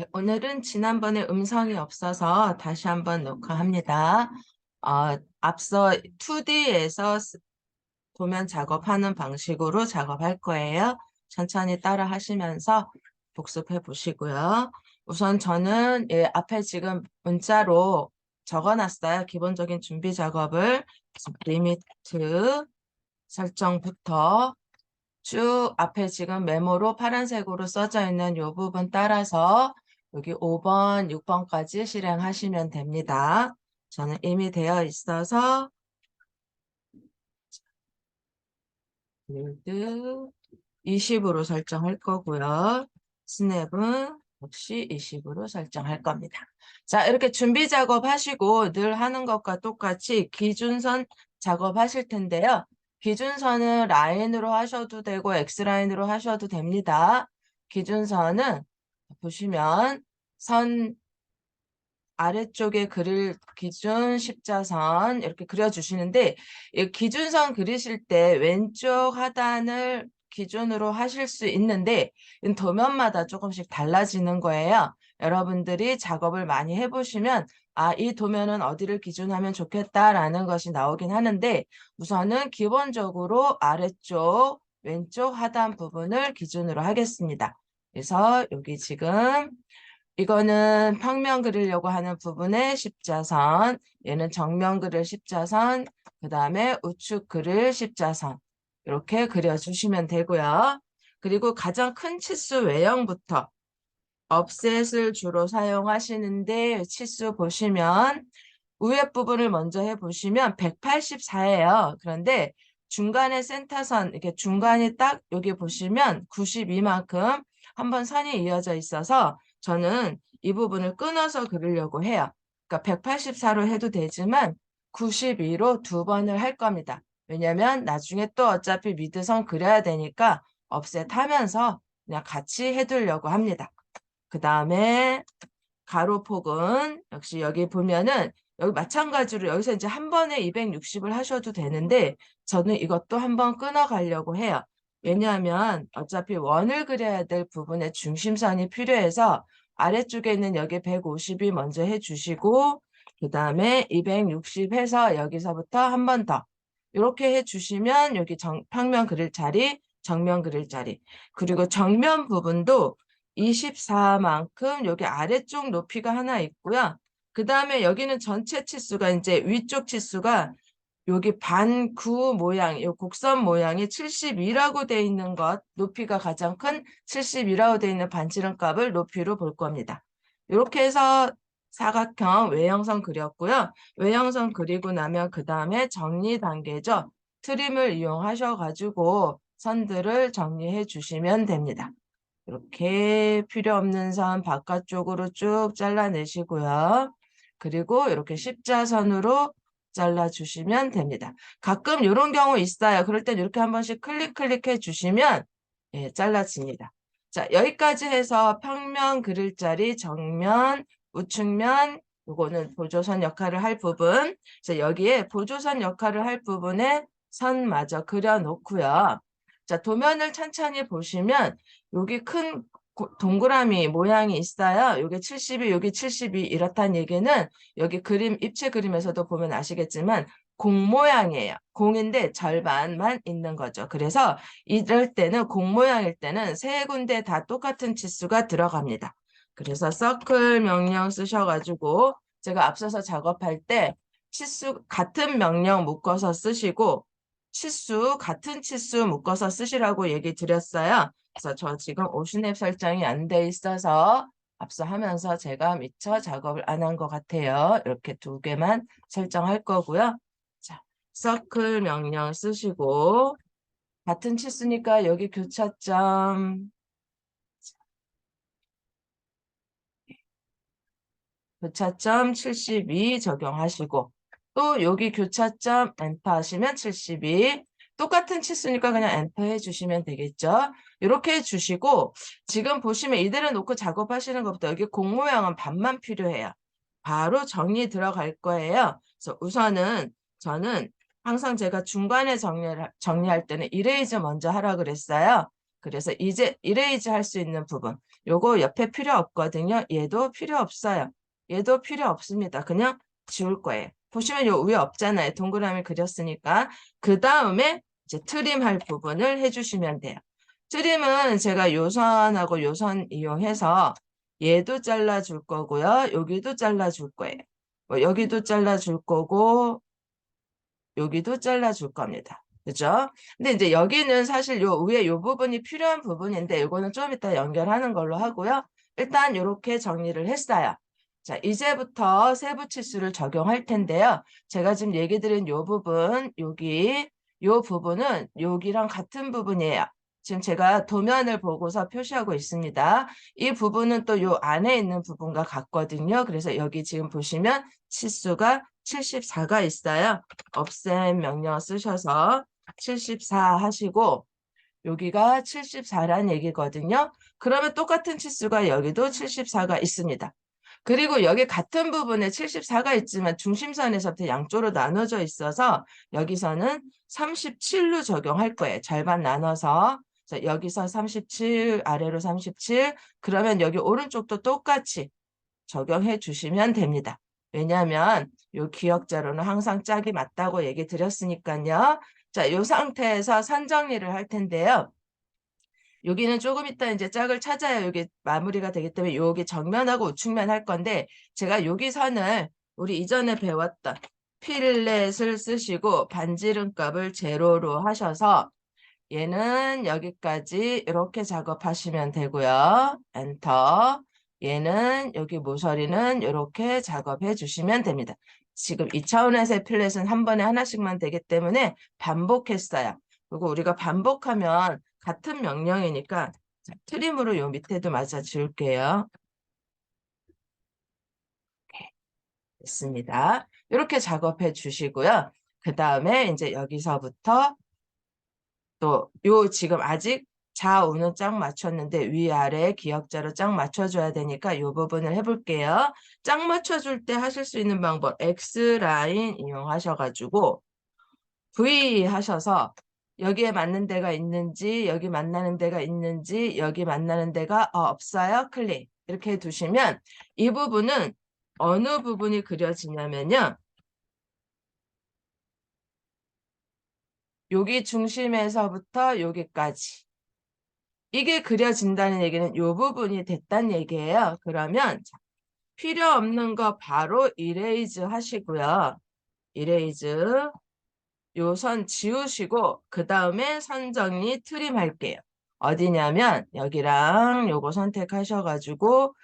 네, 오늘은 지난번에 음성이 없어서 다시 한번 녹화합니다. 어, 앞서 2D에서 도면 작업하는 방식으로 작업할 거예요. 천천히 따라 하시면서 복습해 보시고요. 우선 저는 예, 앞에 지금 문자로 적어놨어요. 기본적인 준비 작업을 리미트 설정부터 쭉 앞에 지금 메모로 파란색으로 써져 있는 이 부분 따라서 여기 5번, 6번까지 실행하시면 됩니다. 저는 이미 되어 있어서 빌드 20으로 설정할 거고요. 스냅은 역시 20으로 설정할 겁니다. 자, 이렇게 준비 작업 하시고 늘 하는 것과 똑같이 기준선 작업하실 텐데요. 기준선은 라인으로 하셔도 되고 X라인으로 하셔도 됩니다. 기준선은 보시면 선 아래쪽에 그릴 기준 십자선 이렇게 그려주시는데 이 기준선 그리실 때 왼쪽 하단을 기준으로 하실 수 있는데 도면마다 조금씩 달라지는 거예요. 여러분들이 작업을 많이 해보시면 아, 이 도면은 어디를 기준하면 좋겠다라는 것이 나오긴 하는데 우선은 기본적으로 아래쪽 왼쪽 하단 부분을 기준으로 하겠습니다. 그래서 여기 지금 이거는 평면 그리려고 하는 부분의 십자선, 얘는 정면 그릴 십자선, 그 다음에 우측 그릴 십자선 이렇게 그려주시면 되고요. 그리고 가장 큰 치수 외형부터 업셋을 주로 사용하시는데 치수 보시면 위에 부분을 먼저 해보시면 184예요. 그런데 중간에 센터선 이렇게 중간이 딱 여기 보시면 92만큼 한번 선이 이어져 있어서 저는 이 부분을 끊어서 그리려고 해요. 그러니까 184로 해도 되지만 92로 두 번을 할 겁니다. 왜냐면 나중에 또 어차피 미드선 그려야 되니까 하면서 그냥 같이 해두려고 합니다. 그 다음에 가로폭은 역시 여기 보면은 여기 마찬가지로 여기서 이제 한 번에 260을 하셔도 되는데 저는 이것도 한번 끊어 가려고 해요. 왜냐하면 어차피 원을 그려야 될 부분에 중심선이 필요해서 아래쪽에 있는 여기 150이 먼저 해주시고 그 다음에 260 해서 여기서부터 한 번 더 이렇게 해주시면 여기 정, 평면 그릴 자리 정면 그릴 자리 그리고 정면 부분도 24만큼 여기 아래쪽 높이가 하나 있고요. 그 다음에 여기는 전체 치수가 이제 위쪽 치수가 여기 반 구 모양, 이 곡선 모양이 72라고 되어 있는 것, 높이가 가장 큰 72라고 되어 있는 반지름 값을 높이로 볼 겁니다. 이렇게 해서 사각형 외형선 그렸고요. 외형선 그리고 나면 그 다음에 정리 단계죠. 트림을 이용하셔가지고 선들을 정리해 주시면 됩니다. 이렇게 필요 없는 선 바깥쪽으로 쭉 잘라내시고요. 그리고 이렇게 십자선으로 잘라주시면 됩니다. 가끔 이런 경우 있어요. 그럴 땐 이렇게 한 번씩 클릭 클릭해 주시면 예, 잘라집니다. 자 여기까지 해서 평면 그릴 자리 정면 우측면 요거는 보조선 역할을 할 부분 자 여기에 보조선 역할을 할 부분에 선마저 그려 놓고요. 자 도면을 천천히 보시면 여기 큰 동그라미 모양이 있어요. 여기 72, 여기 72 이렇다는 얘기는 여기 그림, 입체 그림에서도 보면 아시겠지만 공 모양이에요. 공인데 절반만 있는 거죠. 그래서 이럴 때는 공 모양일 때는 세 군데 다 똑같은 치수가 들어갑니다. 그래서 서클 명령 쓰셔가지고 제가 앞서서 작업할 때 치수 같은 명령 묶어서 쓰시고 치수 같은 치수 묶어서 쓰시라고 얘기 드렸어요. 그래서 저 지금 오신앱 설정이 안 돼 있어서 앞서 하면서 제가 미처 작업을 안 한 것 같아요. 이렇게 두 개만 설정할 거고요. 자, 서클 명령 쓰시고 같은 치수니까 여기 교차점 교차점 72 적용하시고 또 여기 교차점 엔터 하시면 72 똑같은 치수니까 그냥 엔터 해주시면 되겠죠. 이렇게 해주시고 지금 보시면 이대로 놓고 작업하시는 것보다 여기 공 모양은 반만 필요해요. 바로 정리 들어갈 거예요. 그래서 우선은 저는 항상 제가 중간에 정리를, 정리할 때는 이레이즈 먼저 하라 그랬어요. 그래서 이제 이레이즈 할 수 있는 부분. 요거 옆에 필요 없거든요. 얘도 필요 없어요. 얘도 필요 없습니다. 그냥 지울 거예요. 보시면 요 위에 없잖아요. 동그라미 그렸으니까. 그 다음에 이제 트림 할 부분을 해주시면 돼요. 트림은 제가 요선하고 요선 이용해서 얘도 잘라줄 거고요. 여기도 잘라줄 거예요. 뭐 여기도 잘라줄 거고 여기도 잘라줄 겁니다. 그죠? 근데 이제 여기는 사실 요 위에 요 부분이 필요한 부분인데 이거는 좀 이따 연결하는 걸로 하고요. 일단 이렇게 정리를 했어요. 자, 이제부터 세부 치수를 적용할 텐데요. 제가 지금 얘기 드린 요 부분, 여기, 요 부분은 여기랑 같은 부분이에요. 지금 제가 도면을 보고서 표시하고 있습니다. 이 부분은 또 요 안에 있는 부분과 같거든요. 그래서 여기 지금 보시면 치수가 74가 있어요. 없앤 명령 쓰셔서 74 하시고 여기가 74란 얘기거든요. 그러면 똑같은 치수가 여기도 74가 있습니다. 그리고 여기 같은 부분에 74가 있지만 중심선에서부터 양쪽으로 나눠져 있어서 여기서는 37로 적용할 거예요. 절반 나눠서 자, 여기서 37 아래로 37 그러면 여기 오른쪽도 똑같이 적용해 주시면 됩니다. 왜냐하면 요 기억자로는 항상 짝이 맞다고 얘기 드렸으니까요. 자, 요 상태에서 선 정리를 할 텐데요. 여기는 조금 이따 이제 짝을 찾아야 여기 마무리가 되기 때문에 여기 정면하고 우측면 할 건데 제가 여기 선을 우리 이전에 배웠던 필렛을 쓰시고 반지름 값을 제로로 하셔서 얘는 여기까지 이렇게 작업하시면 되고요. 엔터. 얘는 여기 모서리는 이렇게 작업해 주시면 됩니다. 지금 2차원에서의 필렛은 한 번에 하나씩만 되기 때문에 반복했어요. 그리고 우리가 반복하면 같은 명령이니까 자, 트림으로 요 밑에도 맞아 줄게요. 됐습니다. 이렇게 작업해 주시고요. 그 다음에 이제 여기서부터 또 요 지금 아직 좌우는 짝 맞췄는데 위아래 기역자로 짝 맞춰줘야 되니까 이 부분을 해볼게요. 짝 맞춰줄 때 하실 수 있는 방법 X라인 이용하셔가지고 V 하셔서 여기에 맞는 데가 있는지 여기 만나는 데가 있는지 여기 만나는 데가 어, 없어요. 클릭 이렇게 두시면 이 부분은 어느 부분이 그려지냐면요. 여기 중심에서부터 여기까지 이게 그려진다는 얘기는 이 부분이 됐다는 얘기예요. 그러면 필요 없는 거 바로 이레이즈 하시고요. 이레이즈 요 선 지우시고 그 다음에 선 정리 트림 할게요. 어디냐면 여기랑 요거 선택하셔가지고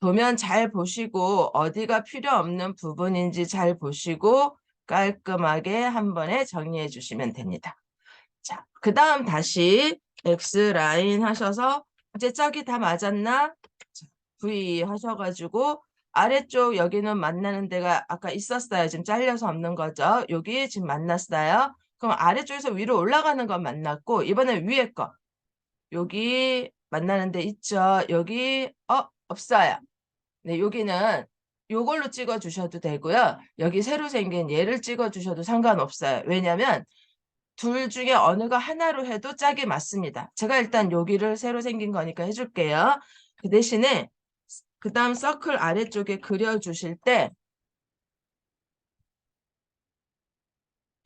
도면 잘 보시고 어디가 필요 없는 부분인지 잘 보시고 깔끔하게 한 번에 정리해 주시면 됩니다. 자, 그 다음 다시 X라인 하셔서 이제 짝이 다 맞았나? V 하셔가지고 아래쪽 여기는 만나는 데가 아까 있었어요. 지금 잘려서 없는 거죠. 여기 지금 만났어요. 그럼 아래쪽에서 위로 올라가는 건 만났고 이번에 위에 거 여기 만나는 데 있죠. 여기 어 없어요. 네 여기는 요걸로 찍어 주셔도 되고요. 여기 새로 생긴 얘를 찍어 주셔도 상관없어요. 왜냐면 둘 중에 어느가 하나로 해도 짝이 맞습니다. 제가 일단 여기를 새로 생긴 거니까 해줄게요. 그 대신에 그 다음 서클 아래쪽에 그려주실 때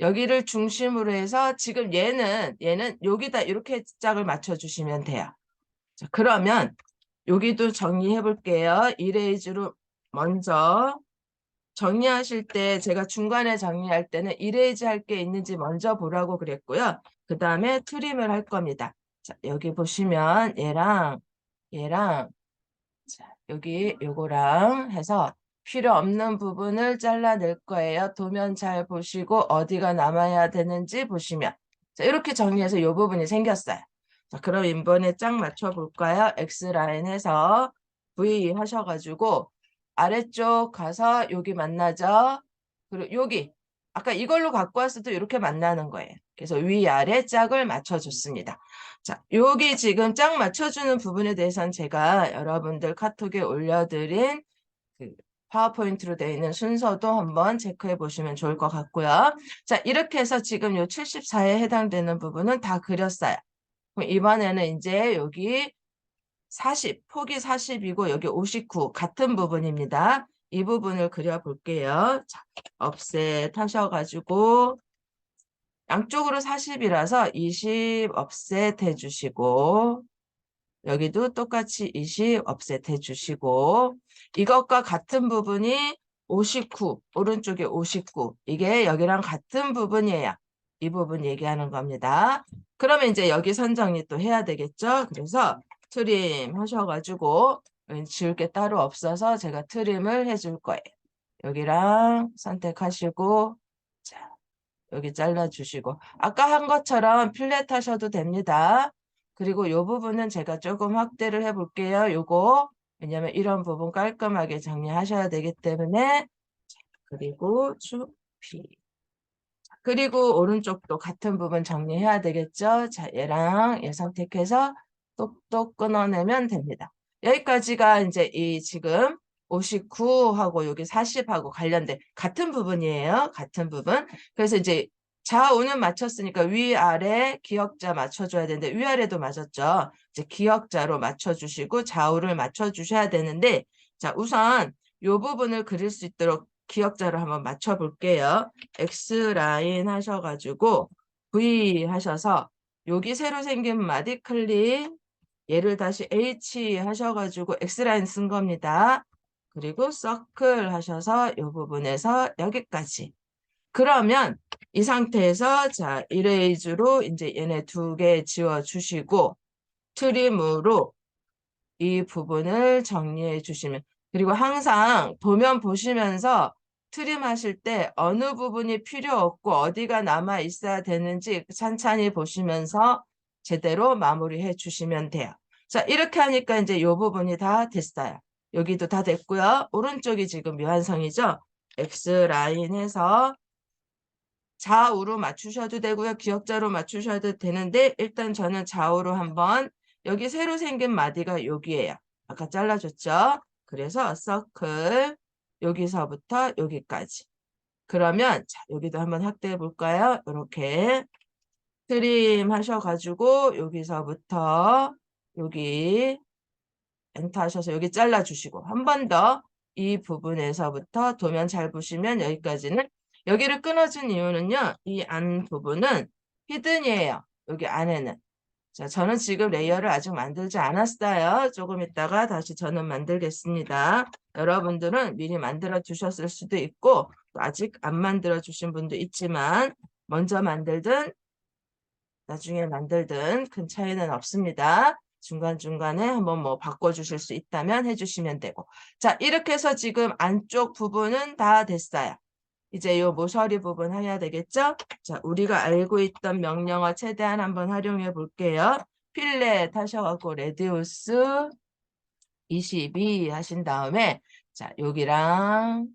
여기를 중심으로 해서 지금 얘는 얘는 여기다 이렇게 짝을 맞춰주시면 돼요. 자, 그러면 여기도 정리해 볼게요. 이레이즈로 먼저 정리하실 때 제가 중간에 정리할 때는 이레이즈 할 게 있는지 먼저 보라고 그랬고요. 그 다음에 트림을 할 겁니다. 자, 여기 보시면 얘랑 얘랑 자, 여기 요거랑 해서 필요 없는 부분을 잘라낼 거예요. 도면 잘 보시고 어디가 남아야 되는지 보시면 자, 이렇게 정리해서 요 부분이 생겼어요. 자, 그럼 인번에 짝 맞춰 볼까요? X라인에서 V 하셔가지고 아래쪽 가서 여기 만나죠. 그리고 여기 아까 이걸로 갖고 왔어도 이렇게 만나는 거예요. 그래서 위아래 짝을 맞춰줬습니다. 자, 여기 지금 짝 맞춰주는 부분에 대해서는 제가 여러분들 카톡에 올려드린 그 파워포인트로 되어 있는 순서도 한번 체크해 보시면 좋을 것 같고요. 자, 이렇게 해서 지금 요 74에 해당되는 부분은 다 그렸어요. 그럼 이번에는 이제 여기 40, 폭이 40이고 여기 59 같은 부분입니다. 이 부분을 그려볼게요. 자, offset 하셔가지고 양쪽으로 40이라서 20 offset 해주시고 여기도 똑같이 20 offset 해주시고 이것과 같은 부분이 59 오른쪽에 59 이게 여기랑 같은 부분이에요. 이 부분 얘기하는 겁니다. 그러면 이제 여기 선정리 또 해야 되겠죠. 그래서 트림 하셔가지고 지울 게 따로 없어서 제가 트림을 해줄 거예요. 여기랑 선택하시고 자 여기 잘라주시고 아까 한 것처럼 필렛 하셔도 됩니다. 그리고 이 부분은 제가 조금 확대를 해볼게요. 요거 왜냐면 이런 부분 깔끔하게 정리하셔야 되기 때문에 그리고 추피 그리고 오른쪽도 같은 부분 정리해야 되겠죠. 자 얘랑 얘 선택해서 똑똑 끊어내면 됩니다. 여기까지가 이제 이 지금 59하고 여기 40하고 관련된 같은 부분이에요. 같은 부분. 그래서 이제 좌우는 맞췄으니까 위아래 기역자 맞춰줘야 되는데 위아래도 맞았죠. 이제 기역자로 맞춰주시고 좌우를 맞춰주셔야 되는데 자 우선 이 부분을 그릴 수 있도록 기역자로 한번 맞춰볼게요. X라인 하셔가지고 V 하셔서 여기 새로 생긴 마디 클릭 얘를 다시 H 하셔가지고 X라인 쓴 겁니다. 그리고 서클 하셔서 이 부분에서 여기까지. 그러면 이 상태에서 자 이레이즈로 이제 얘네 두 개 지워 주시고 트림으로 이 부분을 정리해 주시면 그리고 항상 도면 보시면서 트림 하실 때 어느 부분이 필요 없고 어디가 남아 있어야 되는지 찬찬히 보시면서 제대로 마무리해 주시면 돼요. 자 이렇게 하니까 이제 이 부분이 다 됐어요. 여기도 다 됐고요. 오른쪽이 지금 미완성이죠. X라인에서 좌우로 맞추셔도 되고요. 기역자로 맞추셔도 되는데 일단 저는 좌우로 한번 여기 새로 생긴 마디가 여기에요. 아까 잘라줬죠? 그래서 서클 여기서부터 여기까지. 그러면 자 여기도 한번 확대해 볼까요? 이렇게 트림 하셔가지고 여기서부터 여기 엔터 하셔서 여기 잘라주시고 한 번 더 이 부분에서부터 도면 잘 보시면 여기까지는 여기를 끊어준 이유는요. 이 안 부분은 히든이에요. 여기 안에는. 자, 저는 지금 레이어를 아직 만들지 않았어요. 조금 있다가 다시 저는 만들겠습니다. 여러분들은 미리 만들어 주셨을 수도 있고 아직 안 만들어 주신 분도 있지만 먼저 만들든 나중에 만들든 큰 차이는 없습니다. 중간중간에 한번 뭐 바꿔주실 수 있다면 해주시면 되고 자 이렇게 해서 지금 안쪽 부분은 다 됐어요. 이제 요 모서리 부분 해야 되겠죠? 자 우리가 알고 있던 명령어 최대한 한번 활용해 볼게요. 필렛 하셔갖고 레디우스 22 하신 다음에 자 여기랑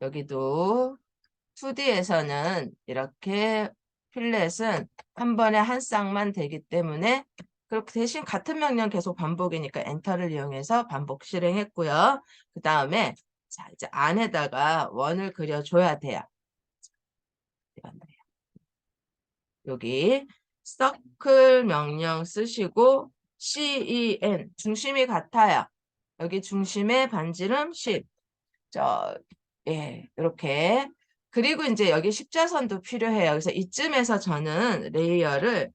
여기도 2D에서는 이렇게 필렛은 한 번에 한 쌍만 되기 때문에 그렇게 대신 같은 명령 계속 반복이니까 엔터를 이용해서 반복 실행했고요. 그 다음에 자 이제 안에다가 원을 그려줘야 돼요. 여기 서클 명령 쓰시고 CEN 중심이 같아요. 여기 중심의 반지름 10. 저, 예, 이렇게 그리고 이제 여기 십자선도 필요해요. 그래서 이쯤에서 저는 레이어를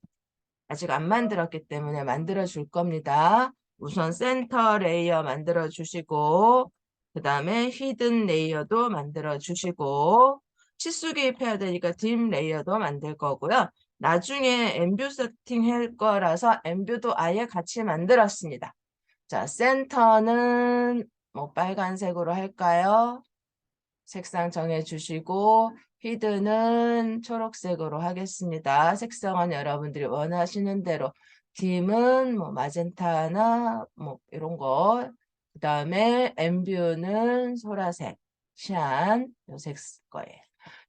아직 안 만들었기 때문에 만들어 줄 겁니다. 우선 센터 레이어 만들어 주시고 그 다음에 히든 레이어도 만들어 주시고 치수 개입해야 되니까 딤 레이어도 만들 거고요. 나중에 엠뷰 세팅 할 거라서 엠뷰도 아예 같이 만들었습니다. 자, 센터는 뭐 빨간색으로 할까요? 색상 정해주시고 히드는 초록색으로 하겠습니다. 색상은 여러분들이 원하시는 대로 딤은 뭐 마젠타나 뭐 이런 거. 그 다음에 엠뷰는 소라색, 시안 요색 거예요.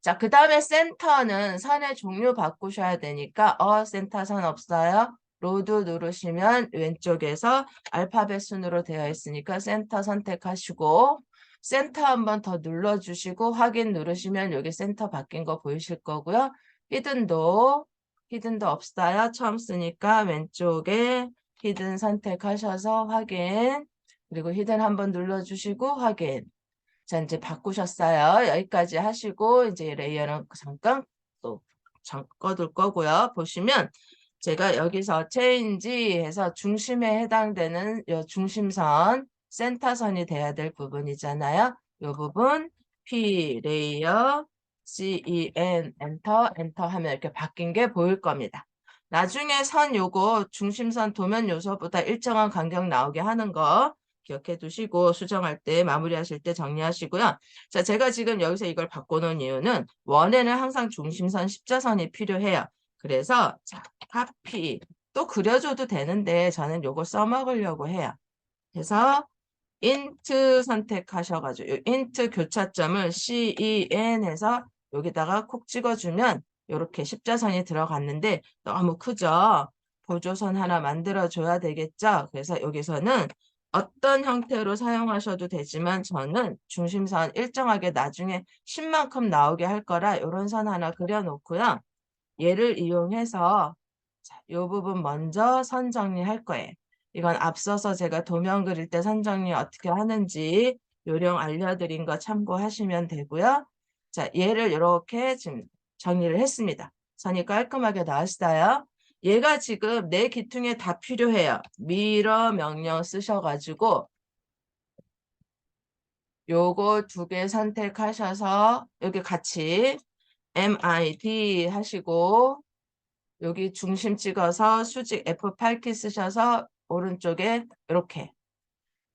자, 그 다음에 센터는 선의 종류 바꾸셔야 되니까 어 센터 선 없어요? 로드 누르시면 왼쪽에서 알파벳 순으로 되어 있으니까 센터 선택하시고 센터 한번 더 눌러주시고 확인 누르시면 여기 센터 바뀐 거 보이실 거고요. 히든도 히든도 없어요. 처음 쓰니까 왼쪽에 히든 선택하셔서 확인. 그리고 히든 한번 눌러주시고 확인. 자, 이제 바꾸셨어요. 여기까지 하시고 이제 레이어는 잠깐 또 잠- 꺼둘 거고요. 보시면 제가 여기서 체인지 해서 중심에 해당되는 요 중심선 센터선이 돼야 될 부분이잖아요. 요 부분 P 레이어 C E N 엔터 엔터 하면 이렇게 바뀐 게 보일 겁니다. 나중에 선 요거 중심선 도면 요소보다 일정한 간격 나오게 하는 거 기억해 두시고 수정할 때 마무리하실 때 정리하시고요. 자, 제가 지금 여기서 이걸 바꿔놓은 이유는 원에는 항상 중심선 십자선이 필요해요. 그래서 자, 카피 또 그려줘도 되는데 저는 요거 써먹으려고 해요. 그래서 int 선택하셔가지고 요 int 교차점을 CEN에서 여기다가 콕 찍어주면 이렇게 십자선이 들어갔는데 너무 크죠? 보조선 하나 만들어줘야 되겠죠? 그래서 여기서는 어떤 형태로 사용하셔도 되지만 저는 중심선 일정하게 나중에 10만큼 나오게 할 거라 이런 선 하나 그려놓고요. 얘를 이용해서 자, 이 부분 먼저 선 정리할 거예요. 이건 앞서서 제가 도면 그릴 때 선 정리 어떻게 하는지 요령 알려드린 거 참고하시면 되고요. 자, 얘를 이렇게 지금 정리를 했습니다. 선이 깔끔하게 나왔어요. 얘가 지금 내 기퉁에 다 필요해요. 미러 명령 쓰셔가지고 요거 두 개 선택하셔서 여기 같이 MID 하시고 여기 중심 찍어서 수직 F8키 쓰셔서 오른쪽에 이렇게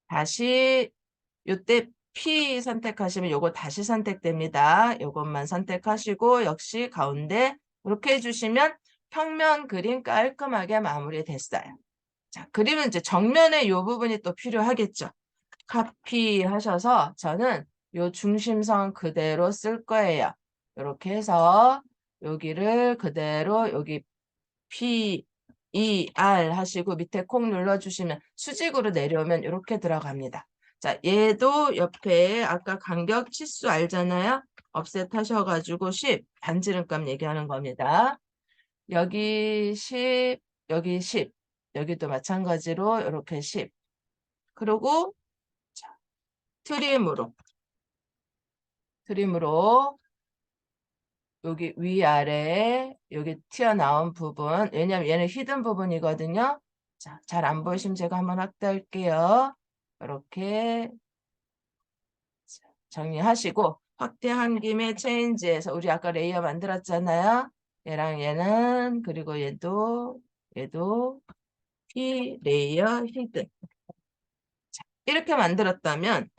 다시 요때 P 선택하시면 요거 다시 선택됩니다. 요것만 선택하시고 역시 가운데 이렇게 해주시면 평면 그림 깔끔하게 마무리됐어요. 자, 그리면 이제 정면에 요 부분이 또 필요하겠죠. 카피 하셔서 저는 요 중심선 그대로 쓸 거예요. 이렇게 해서 여기를 그대로 여기 P, E, R 하시고 밑에 콕 눌러주시면 수직으로 내려오면 이렇게 들어갑니다. 자, 얘도 옆에 아까 간격 치수 알잖아요. 업셋 하셔가지고 10, 반지름값 얘기하는 겁니다. 여기 10, 여기 10, 여기도 마찬가지로 이렇게 10. 그리고 자, 트림으로 트림으로 여기 위아래 여기 튀어나온 부분 왜냐면 얘는 히든 부분이거든요. 자, 잘 안 보이시면 제가 한번 확대할게요. 이렇게 정리하시고 확대한 김에 체인지에서 우리 아까 레이어 만들었잖아요. 얘랑 얘는 그리고 얘도 얘도 P 레이어 히든 자, 이렇게 만들었다면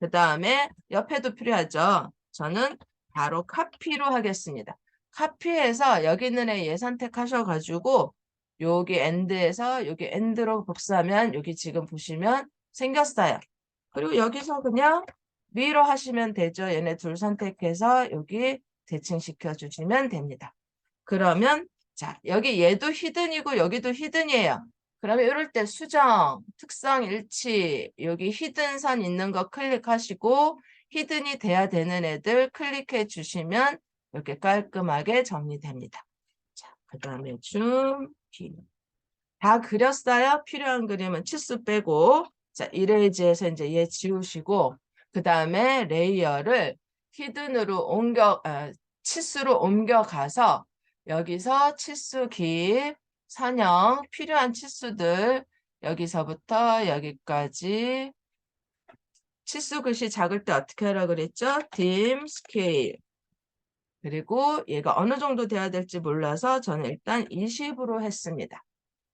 그 다음에 옆에도 필요하죠. 저는 바로 카피로 하겠습니다. 카피해서 여기 있는 애얘 선택하셔가지고 여기 엔드에서 여기 엔드로 복사하면 여기 지금 보시면 생겼어요. 그리고 여기서 그냥 위로 하시면 되죠. 얘네 둘 선택해서 여기 대칭시켜 주시면 됩니다. 그러면 자 여기 얘도 히든이고 여기도 히든이에요. 그러면 이럴 때 수정, 특성 일치, 여기 히든 선 있는 거 클릭하시고 히든이 돼야 되는 애들 클릭해 주시면 이렇게 깔끔하게 정리됩니다. 자, 그 다음에 줌, 비. 다 그렸어요? 필요한 그림은 치수 빼고 자, 이레이지에서 이제 얘 지우시고 그 다음에 레이어를 히든으로 옮겨 아, 치수로 옮겨가서 여기서 치수 깁, 선형 필요한 치수들 여기서부터 여기까지 치수 글씨 작을 때 어떻게 하라 그랬죠? dim scale 그리고 얘가 어느 정도 돼야 될지 몰라서 저는 일단 20으로 했습니다.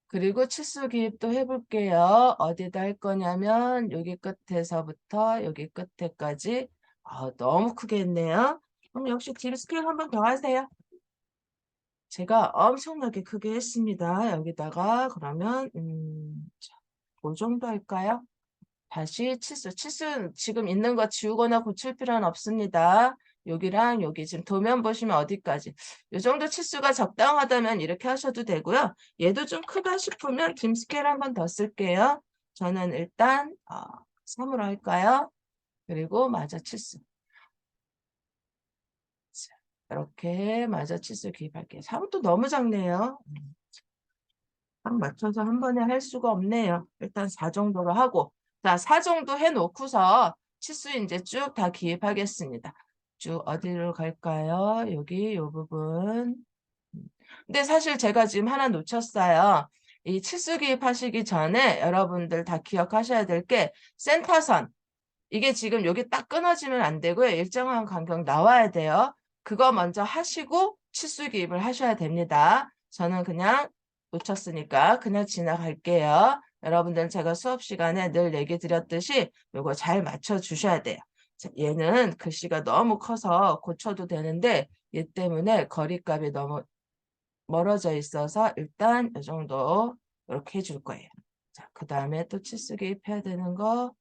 그리고 치수 기입도 해볼게요. 어디다 할 거냐면 여기 끝에서부터 여기 끝에까지 아, 너무 크게 했네요. 그럼 역시 딜 스케일 한번 더 하세요. 제가 엄청나게 크게 했습니다. 여기다가 그러면 음, 자, 그 정도 할까요? 다시 치수. 치수 지금 있는 거 지우거나 고칠 필요는 없습니다. 여기랑 여기 지금 도면 보시면 어디까지 이 정도 치수가 적당하다면 이렇게 하셔도 되고요. 얘도 좀 크다 싶으면 dim스케일 한 번 더 쓸게요. 저는 일단 어, 3으로 할까요? 그리고 마저 치수. 이렇게 마저 치수 기입할게요. 4도 너무 작네요. 음. 딱 맞춰서 한 번에 할 수가 없네요. 일단 4 정도로 하고 자, 4 정도 해 놓고서 치수 이제 쭉 다 기입하겠습니다. 쭉 어디로 갈까요? 여기 요 부분. 음. 근데 사실 제가 지금 하나 놓쳤어요. 이 치수 기입하시기 전에 여러분들 다 기억하셔야 될 게 센터선 이게 지금 여기 딱 끊어지면 안 되고요. 일정한 간격 나와야 돼요. 그거 먼저 하시고 치수 기입을 하셔야 됩니다. 저는 그냥 놓쳤으니까 그냥 지나갈게요. 여러분들은 제가 수업 시간에 늘 얘기 드렸듯이 이거 잘 맞춰 주셔야 돼요. 자, 얘는 글씨가 너무 커서 고쳐도 되는데 얘 때문에 거리값이 너무 멀어져 있어서 일단 이 정도 이렇게 해줄 거예요. 자, 그 다음에 또 치수 기입해야 되는 거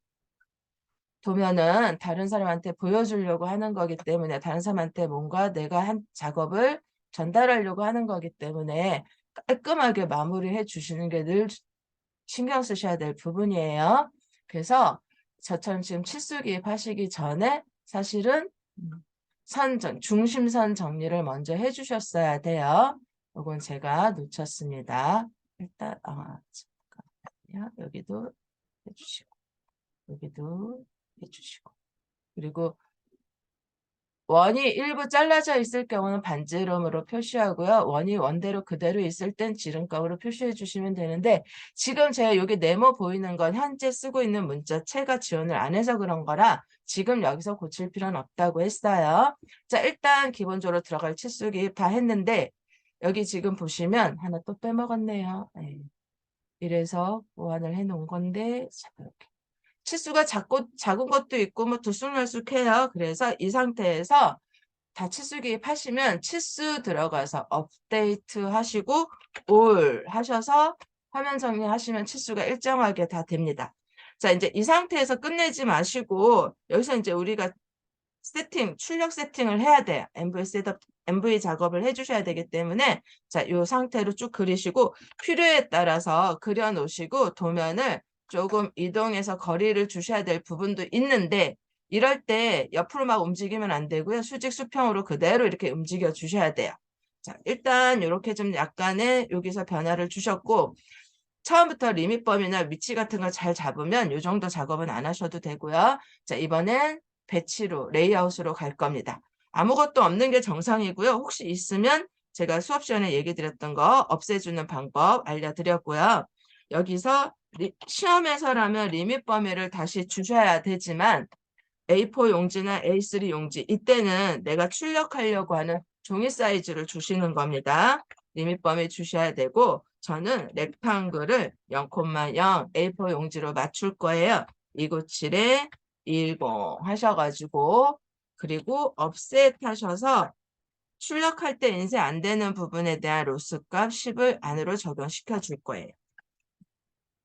도면은 다른 사람한테 보여주려고 하는 거기 때문에 다른 사람한테 뭔가 내가 한 작업을 전달하려고 하는 거기 때문에 깔끔하게 마무리해 주시는 게 늘 신경 쓰셔야 될 부분이에요. 그래서 저처럼 지금 치수 기입 하시기 전에 사실은 선정, 중심선 정리를 먼저 해주셨어야 돼요. 이건 제가 놓쳤습니다. 일단 아, 잠깐만요. 여기도 해주시고 여기도 해주시고 그리고 원이 일부 잘라져 있을 경우는 반지름으로 표시하고요. 원이 원대로 그대로 있을 땐 지름값으로 표시해 주시면 되는데 지금 제가 여기 네모 보이는 건 현재 쓰고 있는 문자체가 지원을 안 해서 그런 거라 지금 여기서 고칠 필요는 없다고 했어요. 자 일단 기본적으로 들어갈 치수 기입 다 했는데 여기 지금 보시면 하나 또 빼먹었네요. 네. 이래서 보완을 해 놓은 건데 자, 이렇게 치수가 작고, 작은 것도 있고 뭐 들쑥날쑥해요. 그래서 이 상태에서 다 치수 기입하시면 치수 들어가서 업데이트 하시고 올 하셔서 화면 정리하시면 치수가 일정하게 다 됩니다. 자 이제 이 상태에서 끝내지 마시고 여기서 이제 우리가 세팅, 출력 세팅을 해야 돼요. MV 셋업, MV 작업을 해주셔야 되기 때문에 자, 이 상태로 쭉 그리시고 필요에 따라서 그려 놓으시고 도면을 조금 이동해서 거리를 주셔야 될 부분도 있는데 이럴 때 옆으로 막 움직이면 안 되고요. 수직 수평으로 그대로 이렇게 움직여 주셔야 돼요. 자, 일단 이렇게 좀 약간의 여기서 변화를 주셨고 처음부터 리밋 범위나 위치 같은 걸 잘 잡으면 이 정도 작업은 안 하셔도 되고요. 자, 이번엔 배치로 레이아웃으로 갈 겁니다. 아무것도 없는 게 정상이고요. 혹시 있으면 제가 수업 시간에 얘기 드렸던 거 없애주는 방법 알려드렸고요. 여기서 시험에서라면 리밋 범위를 다시 주셔야 되지만 A4 용지나 A3 용지 이때는 내가 출력하려고 하는 종이 사이즈를 주시는 겁니다. 리밋 범위 주셔야 되고 저는 렉탕글을 0,0 A4 용지로 맞출 거예요. 297에 10 하셔가지고 그리고 업셋 하셔서 출력할 때 인쇄 안 되는 부분에 대한 로스 값 10을 안으로 적용시켜 줄 거예요.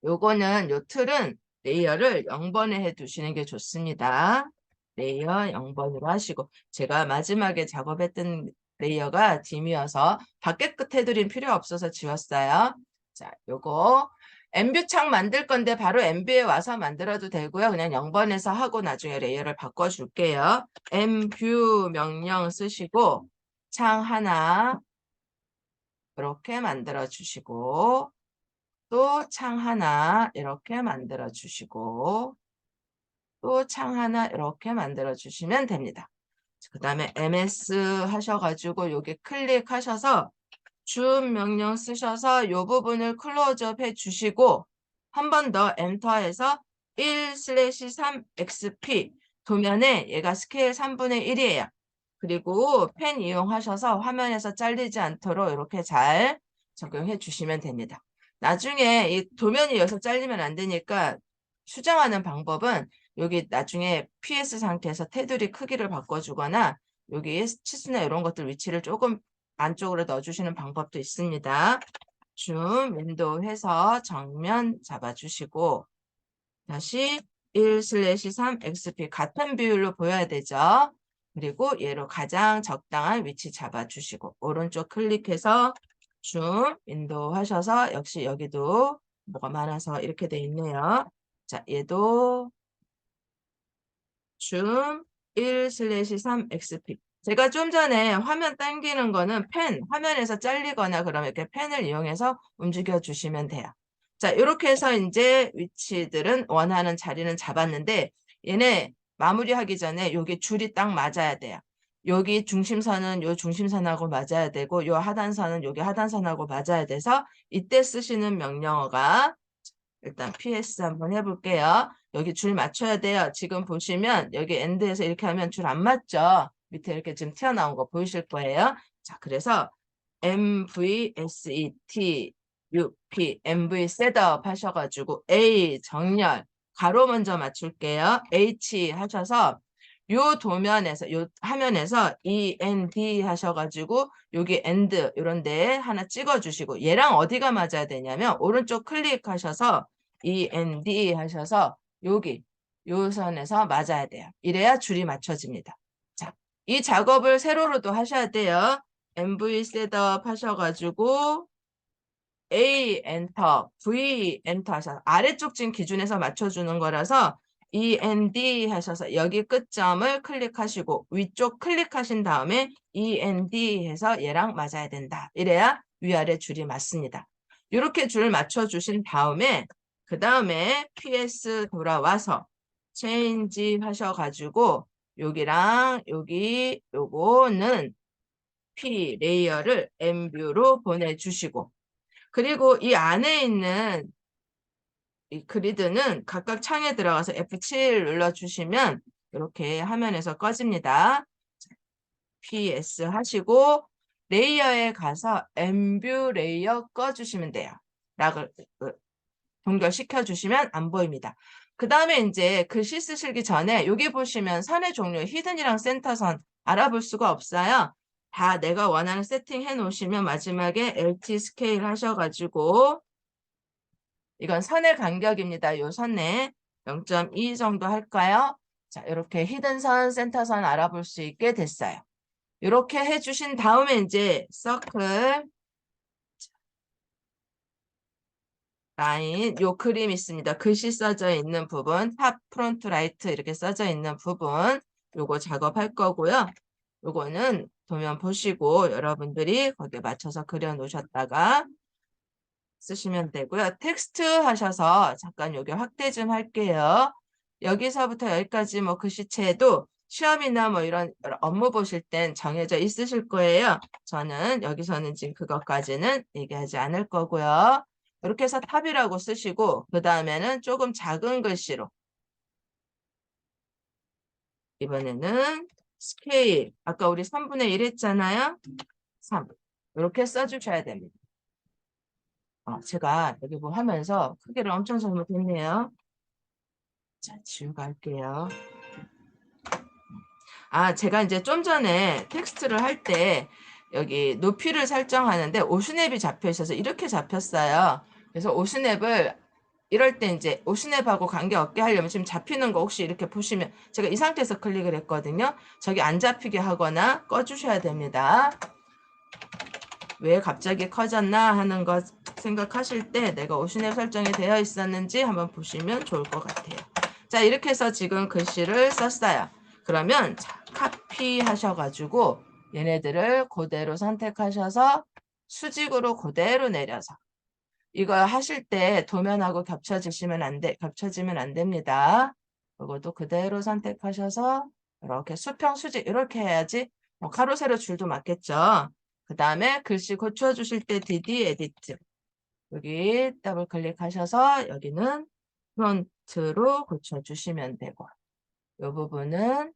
요거는 요 틀은 레이어를 0번에 해 두시는 게 좋습니다. 레이어 0번으로 하시고 제가 마지막에 작업했던 레이어가 딤이어서 밖에 끝 테두리는 필요 없어서 지웠어요. 자, 요거 엠뷰 창 만들 건데 바로 엠뷰에 와서 만들어도 되고요. 그냥 0번에서 하고 나중에 레이어를 바꿔줄게요. 엠뷰 명령 쓰시고 창 하나 이렇게 만들어 주시고 또 창 하나 이렇게 만들어 주시고 또 창 하나 이렇게 만들어 주시면 됩니다. 그 다음에 ms 하셔가지고 여기 클릭하셔서 줌 명령 쓰셔서 이 부분을 클로즈업 해 주시고 한 번 더 엔터해서 1 슬래시 3 xp 도면에 얘가 스케일 3분의 1이에요. 그리고 펜 이용하셔서 화면에서 잘리지 않도록 이렇게 잘 적용해 주시면 됩니다. 나중에 이 도면이 여기서 잘리면 안 되니까 수정하는 방법은 여기 나중에 PS 상태에서 테두리 크기를 바꿔주거나 여기 치수나 이런 것들 위치를 조금 안쪽으로 넣어주시는 방법도 있습니다. 줌 윈도우 해서 정면 잡아주시고 다시 1 슬래시 3 XP 같은 비율로 보여야 되죠. 그리고 얘로 가장 적당한 위치 잡아주시고 오른쪽 클릭해서 줌 윈도우 하셔서 역시 여기도 뭐가 많아서 이렇게 돼 있네요. 자, 얘도 줌 1 슬래시 3 XP 제가 좀 전에 화면 당기는 거는 펜, 화면에서 잘리거나 그러면 이렇게 펜을 이용해서 움직여 주시면 돼요. 자, 이렇게 해서 이제 위치들은 원하는 자리는 잡았는데 얘네 마무리하기 전에 여기 줄이 딱 맞아야 돼요. 여기 중심선은 요 중심선하고 맞아야 되고 요 하단선은 여기 하단선하고 맞아야 돼서 이때 쓰시는 명령어가 일단 PS 한번 해볼게요. 여기 줄 맞춰야 돼요. 지금 보시면 여기 엔드에서 이렇게 하면 줄 안 맞죠? 밑에 이렇게 지금 튀어나온 거 보이실 거예요. 자, 그래서 MVSET UP MV 셋업 하셔가지고 A 정렬 가로 먼저 맞출게요. H 하셔서 요 도면에서 요 화면에서 END 하셔가지고 여기 END 이런 데 하나 찍어주시고 얘랑 어디가 맞아야 되냐면 오른쪽 클릭하셔서 END 하셔서 여기 요 선에서 맞아야 돼요. 이래야 줄이 맞춰집니다. 자, 이 작업을 세로로도 하셔야 돼요. MV 셋업 하셔가지고 A 엔터, V 엔터 하셔서 아래쪽 지금 기준에서 맞춰주는 거라서 END 하셔서 여기 끝점을 클릭하시고 위쪽 클릭하신 다음에 END 해서 얘랑 맞아야 된다. 이래야 위아래 줄이 맞습니다. 이렇게 줄 맞춰주신 다음에 그 다음에 PS 돌아와서 체인지 하셔가지고 여기랑 여기 요거는 P 레이어를 M뷰로 보내주시고 그리고 이 안에 있는 이 그리드는 각각 창에 들어가서 F7 눌러주시면 이렇게 화면에서 꺼집니다. PS 하시고 레이어에 가서 M뷰 레이어 꺼주시면 돼요. 락을 동결시켜 주시면 안 보입니다. 그 다음에 이제 글씨 쓰시기 전에 여기 보시면 선의 종류 히든이랑 센터선 알아볼 수가 없어요. 다 내가 원하는 세팅 해 놓으시면 마지막에 LT 스케일 하셔가지고 이건 선의 간격입니다. 요 선에 0.2 정도 할까요? 자, 이렇게 히든선, 센터선 알아볼 수 있게 됐어요. 이렇게 해주신 다음에 이제 서클 라인 요 그림 있습니다. 글씨 써져 있는 부분 탑 프론트 라이트 이렇게 써져 있는 부분 요거 작업할 거고요. 요거는 도면 보시고 여러분들이 거기에 맞춰서 그려 놓으셨다가 쓰시면 되고요. 텍스트 하셔서 잠깐 여기 확대 좀 할게요. 여기서부터 여기까지 뭐 글씨체도 시험이나 뭐 이런 업무 보실 땐 정해져 있으실 거예요. 저는 여기서는 지금 그것까지는 얘기하지 않을 거고요. 이렇게 해서 탑이라고 쓰시고 그 다음에는 조금 작은 글씨로 이번에는 스케일 아까 우리 3분의 1 했잖아요. 3 이렇게 써주셔야 됩니다. 어, 제가 여기 뭐 하면서 크기를 엄청 잘못했네요. 자, 지우고 할게요. 아, 제가 이제 좀 전에 텍스트를 할 때 여기 높이를 설정하는데 오슈냅이 잡혀 있어서 이렇게 잡혔어요. 그래서 오슈냅을 이럴 때 이제 오슈냅하고 관계없게 하려면 지금 잡히는 거 혹시 이렇게 보시면 제가 이 상태에서 클릭을 했거든요. 저기 안 잡히게 하거나 꺼주셔야 됩니다. 왜 갑자기 커졌나 하는 것 생각하실 때 내가 오슈냅 설정이 되어 있었는지 한번 보시면 좋을 것 같아요. 자 이렇게 해서 지금 글씨를 썼어요. 그러면 자, 카피 하셔가지고 얘네들을 그대로 선택하셔서 수직으로 그대로 내려서 이거 하실 때 도면하고 겹쳐지시면 안 돼, 겹쳐지면 안 됩니다. 이것도 그대로 선택하셔서 이렇게 수평 수직 이렇게 해야지 뭐 가로 세로 줄도 맞겠죠. 그 다음에 글씨 고쳐주실 때 DD 에디트 여기 더블 클릭하셔서 여기는 프론트로 고쳐주시면 되고 이 부분은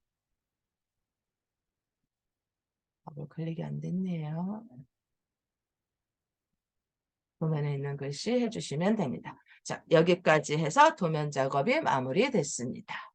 더블 클릭이 안 됐네요. 도면에 있는 글씨 해주시면 됩니다. 자, 여기까지 해서 도면 작업이 마무리됐습니다.